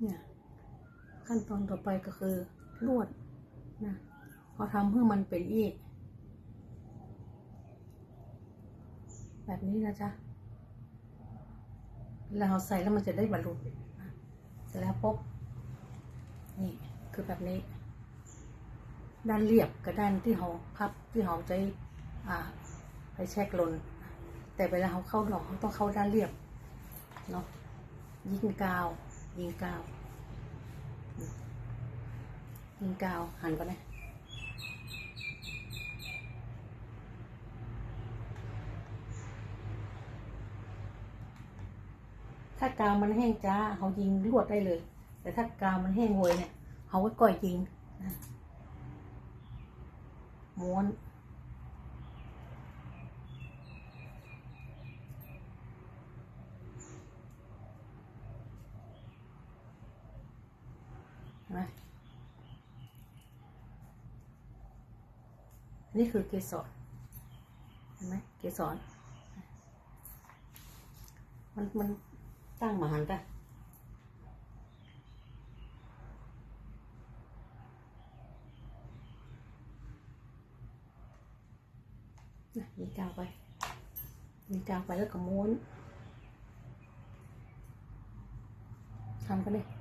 เนี่ย ขั้นตอนต่อไปก็คือลวดนะพอทำเพื่อมันเป็นอีก แบบนี้นะจ๊ะเวลาเราใส่แล้วมันจะได้บรรลุนเสร็จแล้วปุ๊บนี่คือแบบนี้ ด้านเรียบกับด้านที่เราพับที่เราจะอ่าไปแช็กลน แต่เวลาเขาเข้าดอกเขาต้องเข้าด้านเรียบเนาะยิงกาว ยิงกาวยิงกาวหันไปนะถ้ากาวมันแห้งจ้าเขายิงลวดได้เลย แต่ถ้ากาวมันแห้งเวยเนี่ยเขาก็ก่อยยิงม้วน ไหมนี่คือเกสรเห็นไหมเกสรมันมันตั้งมาหันกันนะยิงกาวไปยิงกาวไปแล้วก็ม้วนทำกันเลย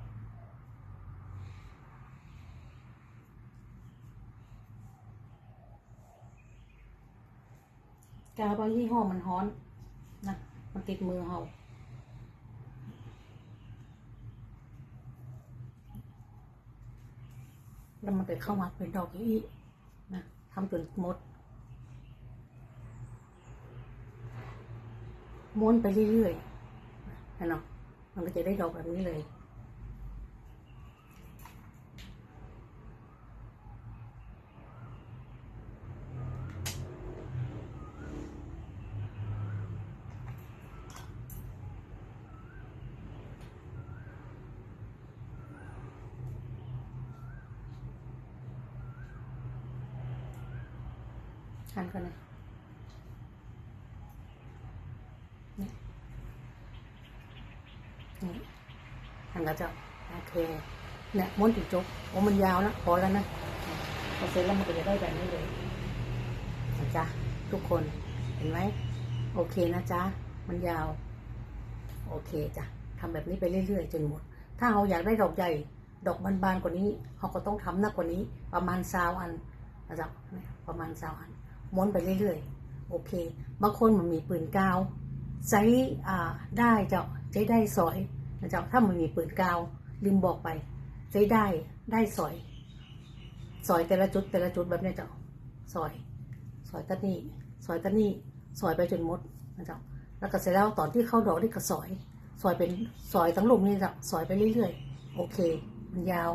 กาวบางยี่ห้อมันฮ้อนนะมันติดมือเราแล้วมันไปเข้ามาเป็นดอกอีนะทำจนหมด ม้วนไปเรื่อยๆเห็นเนาะมันก็จะได้ดอกแบบนี้เลย หันกันนี่นี่หันกระจกโอเคเนี่ยม้วนจุดจบโอ้มันยาวนะพอแล้วนะพอเสร็จแล้วมันก็จะได้แบบนี้เลยนะจ๊ะทุกคนเห็นไหมโอเคนะจ๊ะมันยาว โอเคจ้ะทำแบบนี้ไปเรื่อยๆจนหมด ถ้าเราอยากได้ดอกใหญ่ดอกบานๆกว่านี้เราก็ต้องทำหนักกว่านี้ ประมาณซาวอันนะจ๊ะประมาณซาวอัน ม้วนไปเรื่อยๆ โอเค บางคนมันมีปืนกาวใช้อ่าได้เจ้าใช้ได้สอยนะเจ้าถ้ามันมีปืนกาวลืมบอกไป ใช้ได้ได้สอย สอยแต่ละจุดแต่ละจุดแบบเนี้ยเจ้าสอย สอยตะนี่สอยตะนี่สอยไปจนหมดนะเจ้าแล้วก็เสร็จแล้วตอนที่เข้าดอกนี่ก็สอย สอยเป็นสอยทั้งลูกนี่เจ้าสอยไปเรื่อยๆ โอเค มันยาว